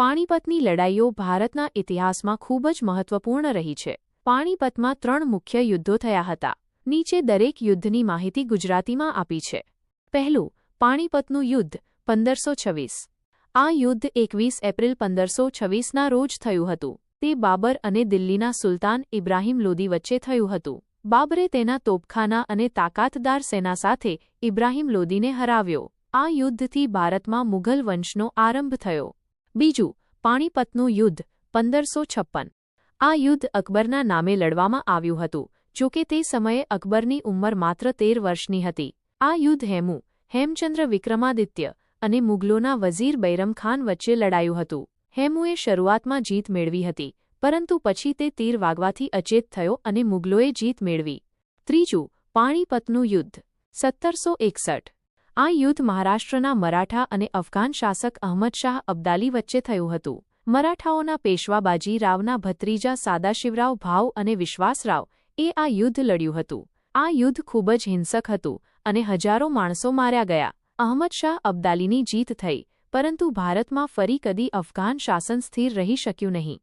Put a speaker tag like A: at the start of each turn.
A: પાણીપતની લડાઈઓ ભારતના ઇતિહાસમાં ખૂબ જ મહત્વપૂર્ણ રહી છે. પાણીપતમાં ત્રણ મુખ્ય યુદ્ધો થયા હતા. નીચે દરેક યુદ્ધની માહિતી ગુજરાતીમાં આપી છે. પહેલું, પાણીપતનું યુદ્ધ, પંદરસો છવ્વીસ. આ યુદ્ધ એકવીસ એપ્રિલ પંદરસો છવ્વીસના રોજ થયું હતું. તે બાબર અને દિલ્હીના સુલતાન ઇબ્રાહિમ લોદી વચ્ચે થયું હતું. બાબરે તેના તોપખાના અને તાકાતદાર સેના સાથે ઇબ્રાહિમ લોદીને હરાવ્યો. આ યુદ્ધથી ભારતમાં મુઘલ વંશનો આરંભ થયો. બીજું, પાણીપતનું યુદ્ધ, પંદરસો છપ્પન. આ યુદ્ધ અકબરના નામે લડવામાં આવ્યું હતું, જોકે તે સમયે અકબરની ઉંમર માત્ર તેર વર્ષની હતી. આ યુદ્ધ હેમુ, હેમચંદ્ર વિક્રમાદિત્ય અને મુગલોના વઝીર બૈરમ ખાન વચ્ચે લડાયું હતું. હેમુએ શરૂઆતમાં જીત મેળવી હતી, પરંતુ પછી તે તીર વાગવાથી અચેત થયો અને મુગલોએ જીત મેળવી. ત્રીજું, પાણીપતનું યુદ્ધ, સત્તરસો એકસઠ. આ યુદ્ધ મહારાષ્ટ્રના મરાઠા અને અફઘાન શાસક અહમદ શાહ અબ્દાલી વચ્ચે થયું હતું. મરાઠાઓના પેશવા બાજીરાવના ભત્રીજા સાદાશિવરાવ ભાવ અને વિશ્વાસરાવ એ આ યુદ્ધ લડ્યું હતું. આ યુદ્ધ ખૂબ જ હિંસક હતું અને હજારો માણસો માર્યા ગયા. અહમદ શાહ અબ્દાલીની જીત થઈ, પરંતુ ભારતમાં ફરી કદી અફઘાન શાસન સ્થિર રહી શક્યું નહીં.